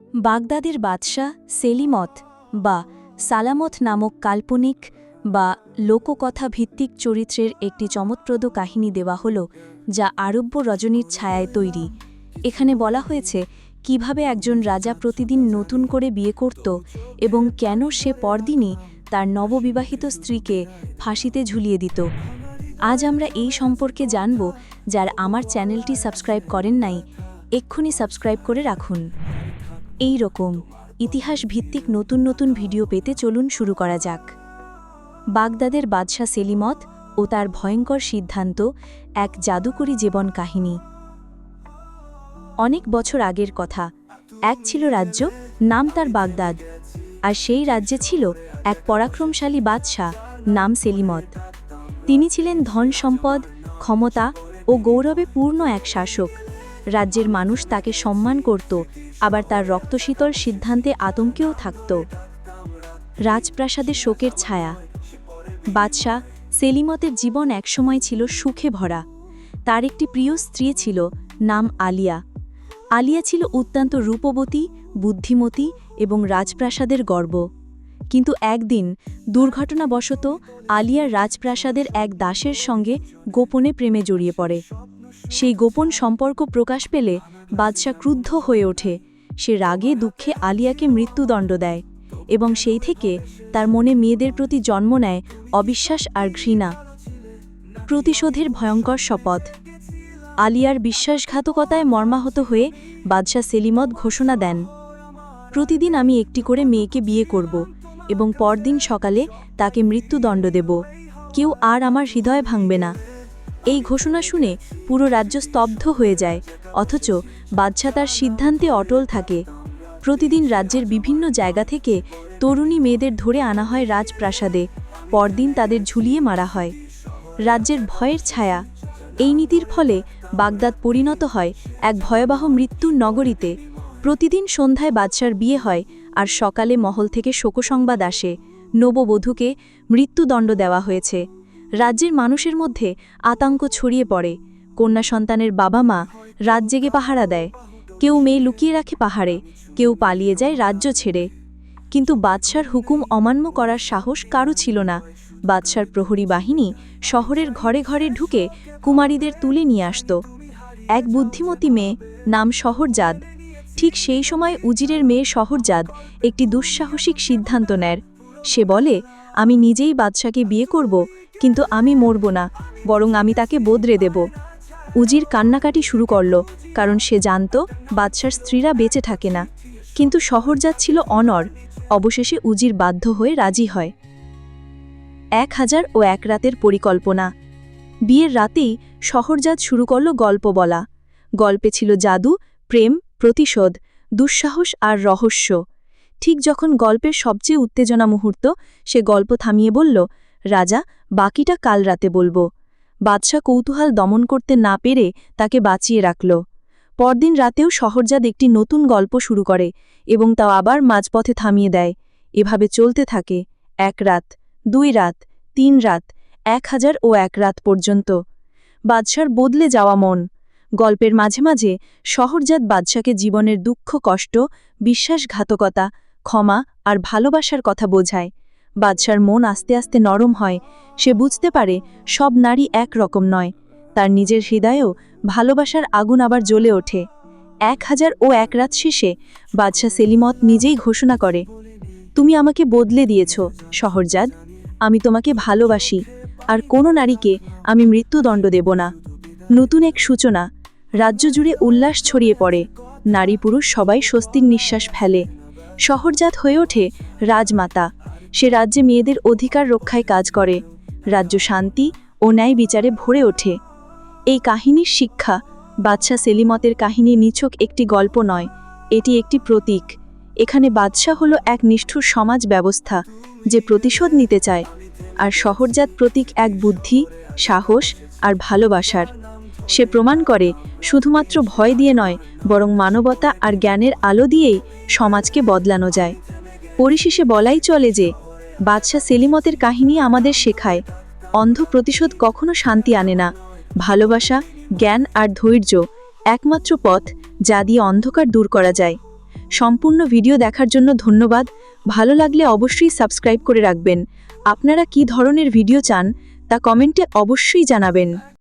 বাগদাদের বাদশাহ সেলিমত বা সালামত নামক কাল্পনিক বা লোককথা ভিত্তিক চরিত্রের একটি চমৎপ্রদ কাহিনী দেওয়া হল, যা আরব্য রজনীর ছায়ায় তৈরি। এখানে বলা হয়েছে, কীভাবে একজন রাজা প্রতিদিন নতুন করে বিয়ে করত এবং কেন সে পরদিনই তার নববিবাহিত স্ত্রীকে ফাঁসিতে ঝুলিয়ে দিত। আজ আমরা এই সম্পর্কে জানব, যার আমার চ্যানেলটি সাবস্ক্রাইব করেন নাই। এক্ষুনি সাবস্ক্রাইব করে রাখুন। এই রকম ইতিহাস ভিত্তিক নতুন নতুন ভিডিও পেতে চলুন শুরু করা যাক। বাগদাদের বাদশাহ সেলিমত ও তার ভয়ঙ্কর সিদ্ধান্ত এক জাদুকরী জীবন কাহিনী। অনেক বছর আগের কথা, এক ছিল রাজ্য, নাম তার বাগদাদ, আর সেই রাজ্যে ছিল এক পরাক্রমশালী বাদশাহ, নাম সেলিমত। তিনি ছিলেন ধন সম্পদ ক্ষমতা ও গৌরবে পূর্ণ এক শাসক। রাজ্যের মানুষ তাকে সম্মান করত, আবার তার রক্তশীতল সিদ্ধান্তে আতঙ্কেও থাকত। রাজপ্রাসাদে শোকের ছায়া। বাদশাহ সেলিমতের জীবন একসময় ছিল সুখে ভরা। তার একটি প্রিয় স্ত্রী ছিল, নাম আলিয়া। আলিয়া ছিল অত্যন্ত রূপবতী, বুদ্ধিমতী এবং রাজপ্রাসাদের গর্ব। কিন্তু একদিন দুর্ঘটনাবশত আলিয়ার রাজপ্রাসাদের এক দাসের সঙ্গে গোপনে প্রেমে জড়িয়ে পড়ে। সেই গোপন সম্পর্ক প্রকাশ পেলে বাদশাহ ক্রুদ্ধ হয়ে ওঠে। সে রাগে দুঃখে আলিয়াকে মৃত্যুদণ্ড দেয় এবং সেই থেকে তার মনে মেয়েদের প্রতি জন্ম নেয় অবিশ্বাস আর ঘৃণা। প্রতিশোধের ভয়ঙ্কর শপথ। আলিয়ার বিশ্বাসঘাতকতায় মর্মাহত হয়ে বাদশাহ সেলিমত ঘোষণা দেন, প্রতিদিন আমি একটি করে মেয়েকে বিয়ে করব এবং পরদিন সকালে তাকে মৃত্যুদণ্ড দেব। কেউ আর আমার হৃদয় ভাঙবে না। এই ঘোষণা শুনে পুরো রাজ্য স্তব্ধ হয়ে যায়, অথচ বাদশাহ তার সিদ্ধান্তে অটল থাকে। প্রতিদিন রাজ্যের বিভিন্ন জায়গা থেকে তরুণী মেয়েদের ধরে আনা হয় রাজপ্রাসাদে, পরদিন তাদের ঝুলিয়ে মারা হয়। রাজ্যের ভয়ের ছায়া, এই নীতির ফলে বাগদাদ পরিণত হয় এক ভয়াবহ মৃত্যুর নগরীতে। প্রতিদিন সন্ধ্যায় বাদশার বিয়ে হয় আর সকালে মহল থেকে শোকসংবাদ আসে। নববধূকে মৃত্যুদণ্ড দেওয়া হয়েছে। রাজ্যের মানুষের মধ্যে আতঙ্ক ছড়িয়ে পড়ে। কন্যা সন্তানের বাবা মা রাত জেগে পাহারা দেয়। কেউ মেয়ে লুকিয়ে রাখে পাহাড়ে, কেউ পালিয়ে যায় রাজ্য ছেড়ে। কিন্তু বাদশার হুকুম অমান্য করার সাহস কারও ছিল না। বাদশার প্রহরী বাহিনী শহরের ঘরে ঘরে ঢুকে কুমারীদের তুলে নিয়ে আসত। এক বুদ্ধিমতী মেয়ে নাম শহরজাদ। ঠিক সেই সময় উজিরের মেয়ে শহরজাদ একটি দুঃসাহসিক সিদ্ধান্ত নেয়। সে বলে, আমি নিজেই বাদশাকে বিয়ে করব, কিন্তু আমি মরব না, বরং আমি তাকে বদরে দেব। উজির কান্নাকাটি শুরু করল, কারণ সে জানত বাদশার স্ত্রীরা বেঁচে থাকে না। কিন্তু শহরজাত ছিল অনর, অবশেষে উজির বাধ্য হয়ে রাজি হয়। এক হাজার ও এক রাতের পরিকল্পনা। বিয়ের রাতেই শহরজাত শুরু করল গল্প বলা। গল্পে ছিল জাদু, প্রেম, প্রতিশোধ, দুঃসাহস আর রহস্য। ঠিক যখন গল্পের সবচেয়ে উত্তেজনা মুহূর্ত, সে গল্প থামিয়ে বলল, রাজা, বাকিটা কাল রাতে বলব। বাদশাহ কৌতূহল দমন করতে না পেরে তাকে বাঁচিয়ে রাখল। পরদিন রাতেও শহরজাদ একটি নতুন গল্প শুরু করে এবং তা আবার মাঝপথে থামিয়ে দেয়। এভাবে চলতে থাকে এক রাত, দুই রাত, তিন রাত, এক হাজার ও এক রাত পর্যন্ত। বাদশার বদলে যাওয়া মন। গল্পের মাঝে মাঝে শহরজাত বাদশাকে জীবনের দুঃখ, কষ্ট, বিশ্বাসঘাতকতা ক্ষমা আর ভালোবাসার কথা বোঝায়। বাদশার মন আস্তে আস্তে নরম হয়। সে বুঝতে পারে সব নারী এক রকম নয়। তার নিজের হৃদয়েও ভালোবাসার আগুন আবার জ্বলে ওঠে। এক হাজার ও এক রাত শেষে বাদশাহ সেলিমত নিজেই ঘোষণা করে, তুমি আমাকে বদলে দিয়েছ, শহরজাদ। আমি তোমাকে ভালোবাসি। আর কোনো নারীকে আমি মৃত্যুদণ্ড দেব না। নতুন এক সূচনা। রাজ্য জুড়ে উল্লাস ছড়িয়ে পড়ে। নারী পুরুষ সবাই স্বস্তির নিঃশ্বাস ফেলে। শহরজাত হয়ে ওঠে রাজমাতা। সে রাজ্যে মেয়েদের অধিকার রক্ষায় কাজ করে। রাজ্য শান্তি ও ন্যায় বিচারে ভরে ওঠে। এই কাহিনীর শিক্ষা বাদশাহ সেলিমতের কাহিনী নিছক একটি গল্প নয়, এটি একটি প্রতীক। এখানে বাদশাহ হল এক নিষ্ঠুর সমাজ ব্যবস্থা যে প্রতিশোধ নিতে চায়, আর শহরজাত প্রতীক এক বুদ্ধি, সাহস আর ভালোবাসার। সে প্রমাণ করে, শুধুমাত্র ভয় দিয়ে নয়, বরং মানবতা আর জ্ঞানের আলো দিয়েই সমাজকে বদলানো যায়। পরিশেষে বলাই চলে যে, বাদশাহ সেলিমতের কাহিনী আমাদের শেখায়, অন্ধ প্রতিশোধ কখনো শান্তি আনে না, ভালোবাসা, জ্ঞান আর ধৈর্য একমাত্র পথ যা দিয়ে অন্ধকার দূর করা যায়। সম্পূর্ণ ভিডিও দেখার জন্য ধন্যবাদ, ভালো লাগলে অবশ্যই সাবস্ক্রাইব করে রাখবেন। আপনারা কি ধরনের ভিডিও চান, তা কমেন্টে অবশ্যই জানাবেন।